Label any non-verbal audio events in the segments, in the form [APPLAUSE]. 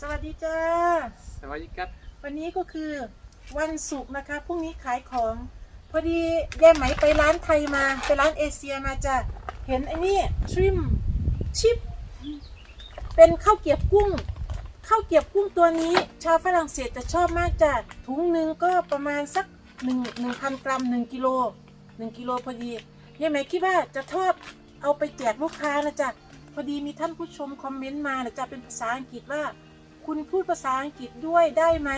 สวัสดีจ้า สวัสดีครับวันนี้ก็คือวันศุกร์นะคะพรุ่งนี้ขายของ พอดียายไหมไปร้านไทยมา ไปร้านเอเชียมาจ้ะเห็นไอ้นี่ทริมชิป เป็นข้าวเกรียบกุ้งข้าวเกรียบกุ้งตัวนี้ ชาวฝรั่งเศสจะชอบมากจ้ะถุงหนึ่งก็ประมาณสักหนึ่งหนึ่งพันกรัมหนึ่งกิโลหนึ่งกิโลพอดียายไหมคิดว่าจะทอดเอาไปแจกลูกค้านะจ๊ะพอดีมีท่านผู้ชมคอมเมนต์มานะจ๊ะเป็นภาษาอังกฤษว่า คุณพูดภาษาอังกฤษด้วยได้ไหม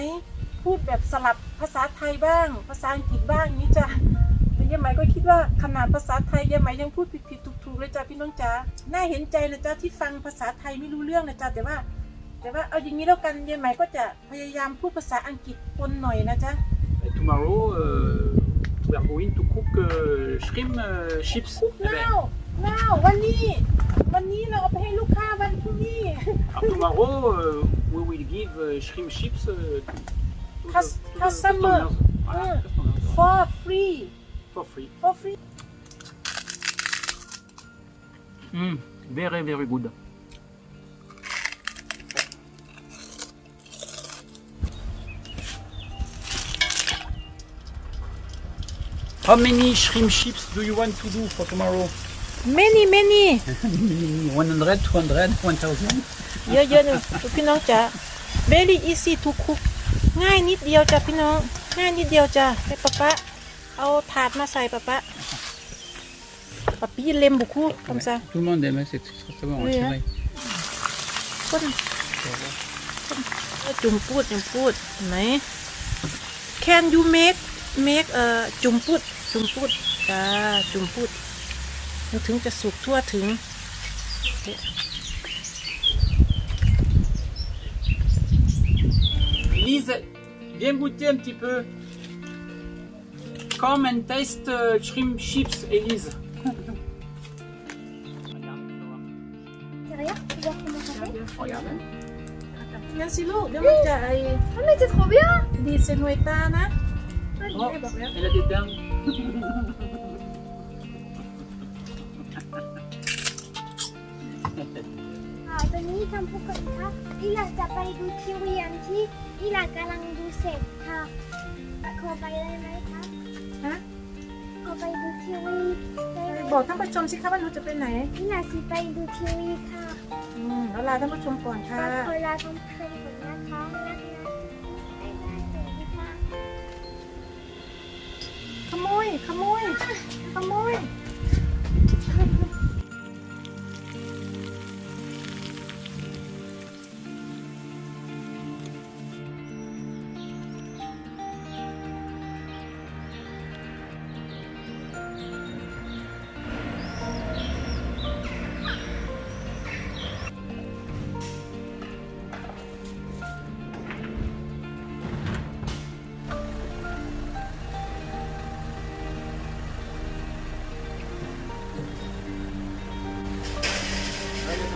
พูดแบบสลับภาษาไทยบ้าง ภาษาอังกฤษบ้างอย่างนี้จ้ะแต่ยายไหมก็คิดว่าขนาดภาษาไทยยายไหมยังพูดผิดๆถูกๆเลยจ้ะพี่น้องจ๋าน่าเห็นใจนะจ๊ะที่ฟังภาษาไทยไม่รู้เรื่องนะจ๊ะแต่ว่า แต่ว่าเอาอย่างนี้แล้วกันยายไหมก็จะพยายามพูดภาษาอังกฤษปนหน่อยนะจ๊ะ Uh, tomorrow, uh, we are going to cook uh, shrimp uh, chips. Eh ben, น้า วน้าววันนี้ วันนี้เราเอาไปให้ลูกค้าวันพรุ่งนี้ alors tomorrow, uh, we will give uh, shrimp chips uh, to, to Cus- the, to the customer. customers. Voilà, Mm. customers, voilà. for free For free. for free Mm, very, very good. How many shrimp chips do you want to do for tomorrow? Many many 100, 200, 1000? เยอะๆหนึ่งพี่น้องจ๋า very easy to cook ง่ายนิดเดียวจ้ะพี่น้อง ง่ายนิดเดียวจ้ะให้ป๊าป๊าเอาถาดมาใส่ป๊าป๊าป๊าปี้เลมบุคูคำซะ Tout le monde aime, c'est très bon, Oui, c'est hein. vrai. คนคนจุ่มพูดจุ่มพูดเห็นไหม can you make make เอ่อจุ่มพูดจุ่มพูดจ้าจุ่มพูด มันถึงจะสุกทั่วถึง Lise, viens goûter un petit peu. Come and taste uh, shrimp chips, Elise. Sérieux Tu vois comment ça fait Regarde. hein. งั้นสิลูกเดี๋ยวมันจะไอ้ Ah mais c'est trop bien ดีเซนวยตานะ Oh, elle a des dents. อ่าตอนนี้ทำผู้กันค่ะอีหลาจะไปดูทีวีอันที่อีหลากำลังดูเสร็จค่ะขอไปได้ไหมคะฮะขอไปดูทีวีได้ไหมบอกท่านผู้ชมสิคะว่าหนูจะไปไหนอีหลาสิไปดูทีวีค่ะอืมแล้วลาท่านผู้ชมก่อนค่ะขอลาทำเพลงก่อนนะคะรักนะบ๊ายบายสวัสดีค่ะขโมยขโมยขโมย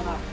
啊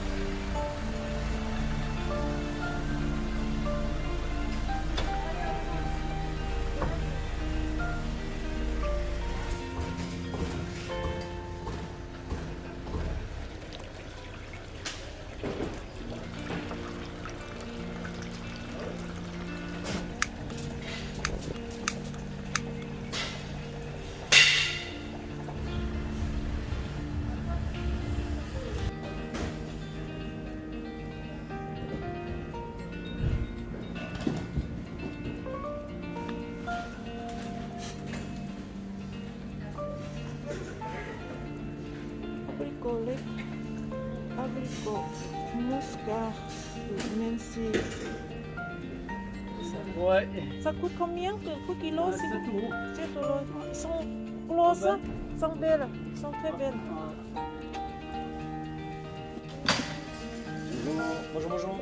Bon, Ça, coûte combien le kilo Ils sont grosses, ah ben. sont belles, sont très belles. Bonjour, bonjour, bonjour.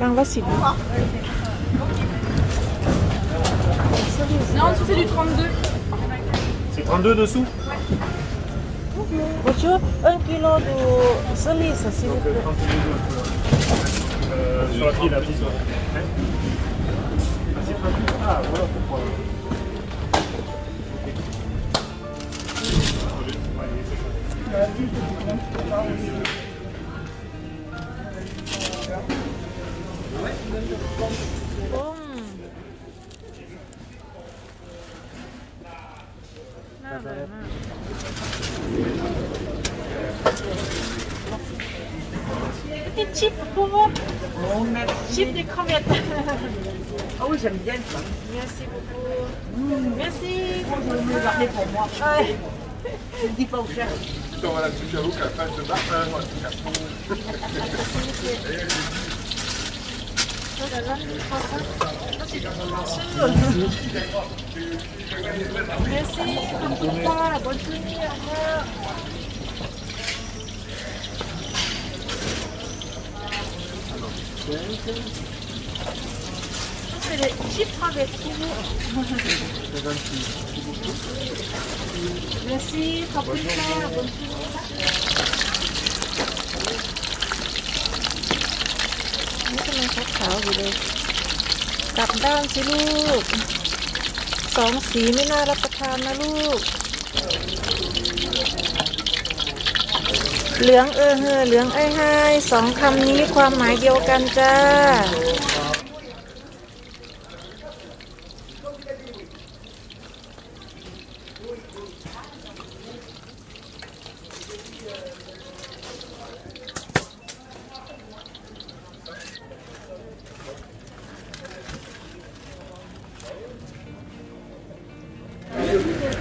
Ben, Voici. Non, en dessous, c'est du 32. C'est 32 dessous Bonjour, 1 kilo de cerises, s'il vous plaît. Euh, euh, euh, sur la fille, la piste. Ah, voilà. Chiffre des crevettes. Ah oui, j'aime bien ça. Merci beaucoup. Merci. Moi, je pour moi. Ouais. Je dis pas au. Tu qu'à la fin Merci, bonne journée. C'est les chips crevettes pour vous. Merci. Bonne journée. Bonne journée. นี่กำลังขาวๆอยู่เลยกลับด้านสิลูกสองสีไม่น่ารับประทานนะลูก เหลืองเออเฮอเหลืองไอ้ไฮสองคำนี้ความหมายเดียวกันจ้า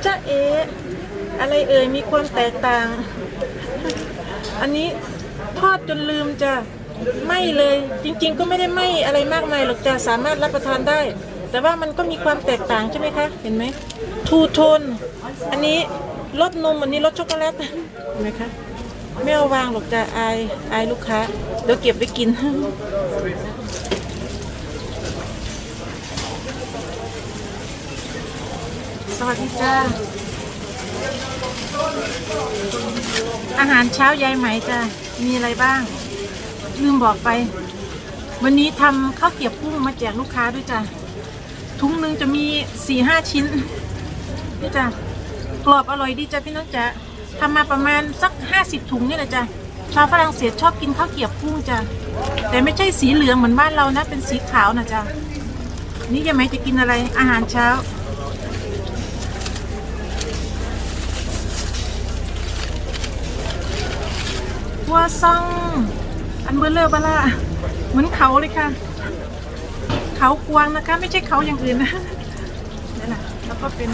จ้าเอ อะไรเอ่ยมีความแตกต่าง อันนี้ทอดจนลืมจะไม่เลยจริง ๆ ก็ไม่ได้ไหมอะไรมากมายหรอกจ้ะสามารถรับประทานได้ แต่ว่ามันก็มีความแตกต่างใช่ไหมคะ เห็นไหมทูโทนอันนี้รสนมอันนี้รสช็อกโกแลตเห็นไหมคะไม่เอาวางหรอกจ้ะอายอายลูกค้าเดี๋ยวเก็บไว้กินสวัสดีจ้า อาหารเช้ายายไหมจ้ะมีอะไรบ้าง ลืมบอกไป วันนี้ทำข้าวเกรียบกุ้งมาแจกลูกค้าด้วยจ้ะถุงหนึ่งจะมีสี่ห้าชิ้นนี่จ้ะกรอบอร่อยดีจ้ะพี่น้องจ๊ะทำมาประมาณสักห้าสิบถุงนี่แหละจ้ะชาวฝรั่งเศสชอบกินข้าวเกรียบกุ้งจ้ะแต่ไม่ใช่สีเหลืองเหมือนบ้านเรานะ เป็นสีขาวนะจ้ะนี่ยายไหมจะกินอะไรอาหารเช้า วัวซอง อันเบลเลอร์บลาเหมือนเขาเลยค่ะ เขากวางนะคะ ไม่ใช่เขาอย่างอื่นนะนี่แหละแล้วก็เป็น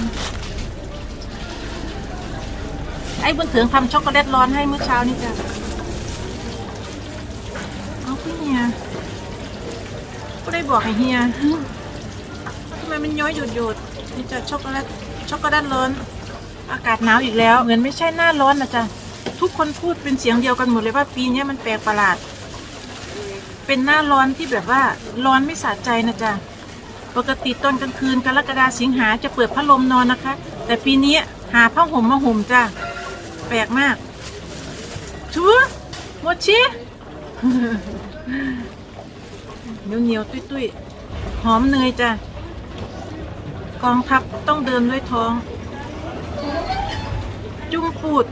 ไอ้บนเถืองทำช็อกโกแลตร้อนให้เมื่อเช้านี่จ้ะเอาพี่เฮียก็ได้บอกให้เฮียทำไมมันย้อยหยุดหยุดนี่จะช็อกโกแลตช็อกโกแลตร้อนอากาศหนาวอีกแล้ว เหมือนไม่ใช่หน้าร้อนนะจ๊ะ ทุกคนพูดเป็นเสียงเดียวกันหมดเลยว่าปีนี้มันแปลกประหลาด เป็นหน้าร้อนที่แบบว่าร้อนไม่สะใจนะจ๊ะปกติตอนกลางคืนกรกฎาสิงหาจะเปิดพัดลมนอนนะคะ แต่ปีนี้หาผ้าห่มมาห่มจ้ะแปลกมากชัวโมชิเหนียวเหนียวตุ้ยตุ้ยหอมเนยจ้ะกองทัพต้องเดินด้วยท้อง จุ้งปูด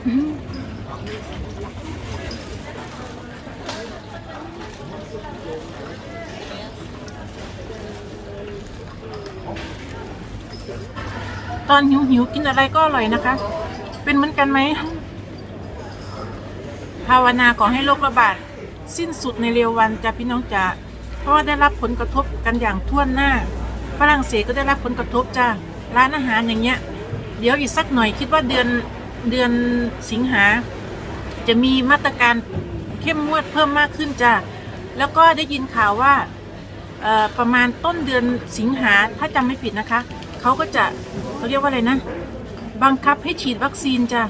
ตอนหิวหิวกินอะไรก็อร่อยนะคะ เป็นเหมือนกันไหม ภาวนาขอให้โรคระบาด สิ้นสุดในเร็ววันจ้ะพี่น้องจ๋าเพราะว่าได้รับผลกระทบกันอย่างทั่วหน้า ฝรั่งเศสก็ได้รับผลกระทบจ้าร้านอาหารอย่างเงี้ย เดี๋ยวอีกสักหน่อยคิดว่าเดือนเดือนสิงหา จะมีมาตรการเข้มงวดเพิ่มมากขึ้นจ้าแล้วก็ได้ยินข่าวว่าประมาณต้นเดือนสิงหาถ้าจำไม่ผิดนะคะ เขาก็จะเขาเรียกว่าอะไรนะ บังคับให้ฉีดวัคซีนจ้ะ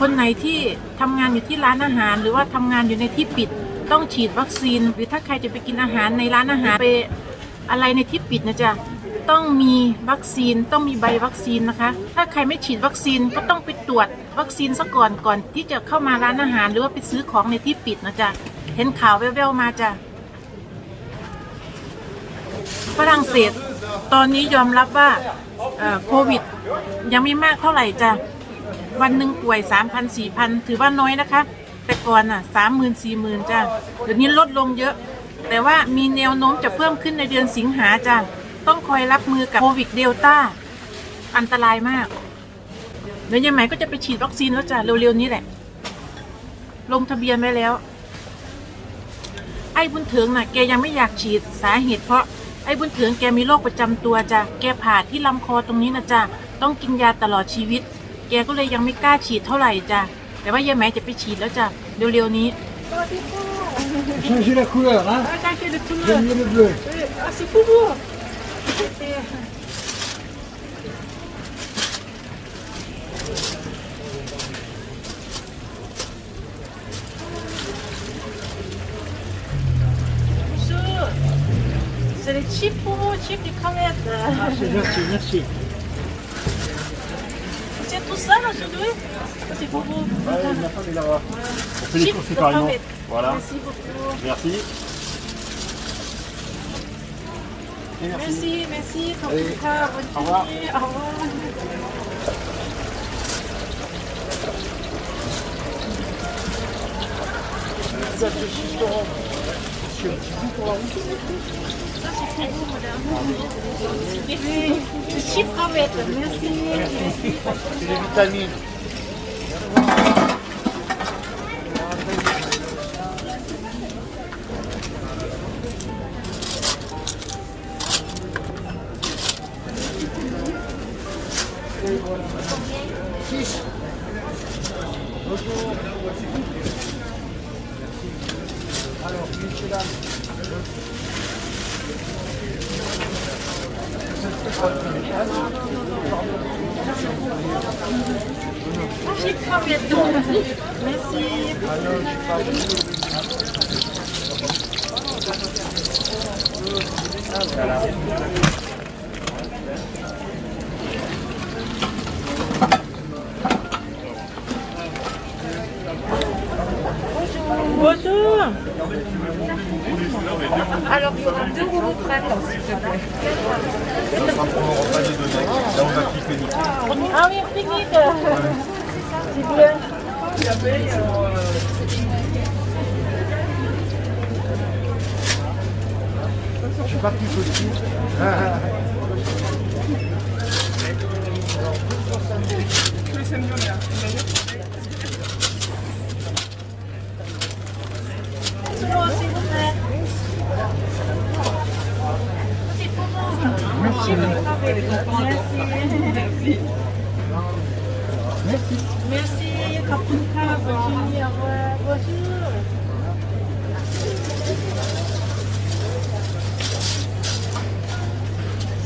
คนไหนที่ทำงานอยู่ที่ร้านอาหาร หรือว่าทำงานอยู่ในที่ปิดต้องฉีดวัคซีน หรือถ้าใครจะไปกินอาหารในร้านอาหารไปอะไรในที่ปิดนะจ๊ะต้องมีวัคซีนต้องมีใบวัคซีนนะคะ ถ้าใครไม่ฉีดวัคซีนก็ต้องไปตรวจวัคซีนซะก่อนก่อนที่จะเข้ามาร้านอาหาร หรือว่าไปซื้อของในที่ปิดนะจ๊ะเห็นข่าวแว่วๆมาจ้ะ ฝรั่งเศส ตอนนี้ยอมรับว่าโควิด ยังไม่มากเท่าไหร่จ้ะวันหนึ่งป่วยสามพันสี่พันถือว่าน้อยนะคะ แต่ก่อนอะสามหมื่นสี่หมื่นจ้ะเดี๋ยวนี้ลดลงเยอะ แต่ว่ามีแนวโน้มจะเพิ่มขึ้นในเดือนสิงหาจ้ะต้องคอยรับมือกับโควิดเดลต้าอันตรายมากเดี๋ยวยายไหมก็จะไปฉีดวัคซีนแล้วจ้ะเร็วๆนี้แหละ ลงทะเบียนไว้แล้ว ไอ้บุญเถิงน่ะแกยังไม่อยากฉีดสาเหตุเพราะ ไอ้บุญเถิงแกมีโรคประจำตัวจ้ะแกผ่าที่ลำคอตรงนี้นะจ้ะต้องกินยาตลอดชีวิต แกก็เลยยังไม่กล้าฉีดเท่าไหร่จ้ะแต่ว่ายายไหมจะไปฉีดแล้วจ้ะเร็วๆนี้ Changer la couleur, hein J'aime mieux le bleu. Ah, c'est pour vous. Les chips pour vous, chips des crevettes. Ah, c'est gentil, merci. C'est tout ça aujourd'hui Ça, C'est pour vous. Ouais, ma femme est là-bas. On fait les courses séparément. Voilà, Merci beaucoup. merci. Merci. Merci. Allez, au revoir. Au revoir. Merci. Merci. Merci. Merci. Merci. Bonjour. Alors, il y aura deux rouleaux de s'il te plaît. On va Ah oui, pique-nique. Je suis parti aussi. Merci. Merci. Merci. Merci. ขอบคุณค่ะบัวชื่อเนี่ยว่าบัวชื่อ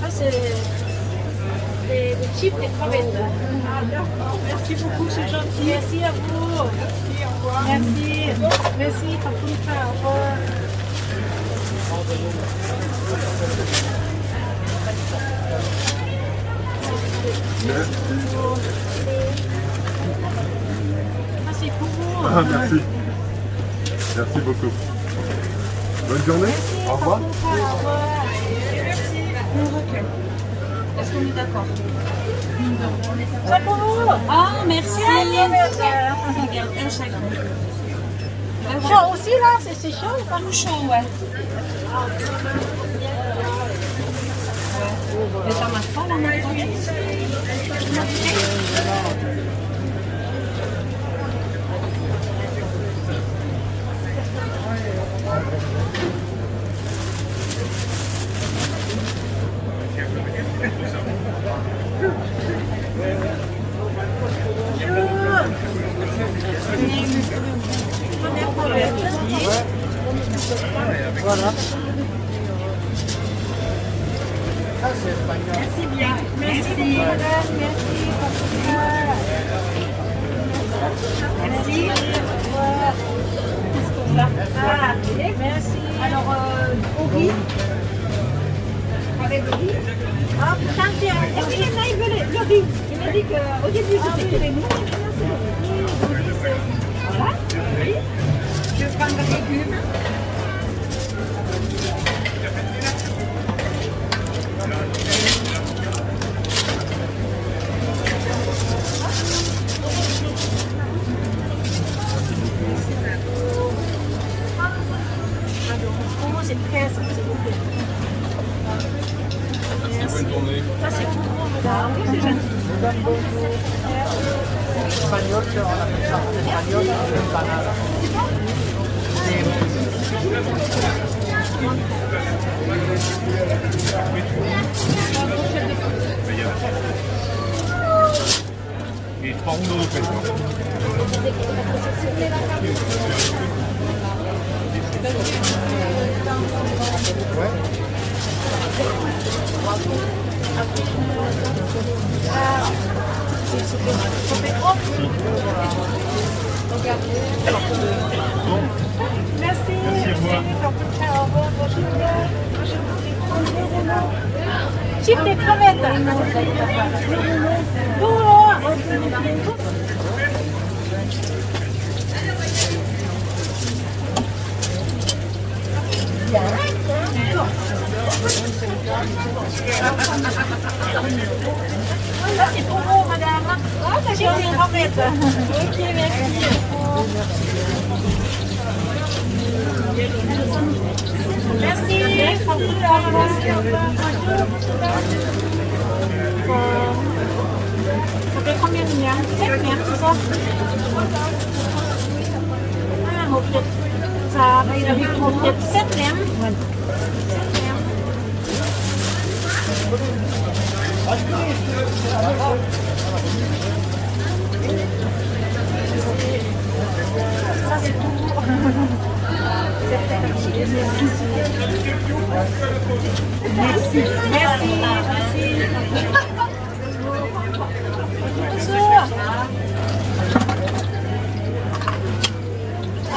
Ça, c'est des, des chips des crevettes. Merci beaucoup, c'est gentil. Merci à vous. Merci, au revoir. Merci. Merci, Kapunka. Au revoir. Merci. beaucoup. Ah, merci. Merci beaucoup. Bonne journée. Au revoir. Au revoir. Est-ce qu'on est d'accord? Ça pour vous. Ah, merci. Regarde, un chacun. Chaud aussi là, c'est c'est chaud ou pas? Chaud, ouais. Mais t'en as pas là maintenant? Merci bien. Merci. Merci. Merci. Merci. Ah, là. Merci. Alors, euh, au riz. Avec le riz. Ah, putain, c'est un. Est-ce qu'il y en a, ils veulent le riz Il m'a dit qu'au début, ah, c'était oui. les moules. Voilà. Oui. Je prends des légumes. et 3 Merci. Merci à moi. Bonjour. Chip C'est pour vous, madame. Oh, ça j'ai une remettre. Ok, merci. Merci. Merci. Bonjour. Combien de c'est ça. Ah, Va Ça, c'est tout. [LAUGHS] Merci. Merci. Merci.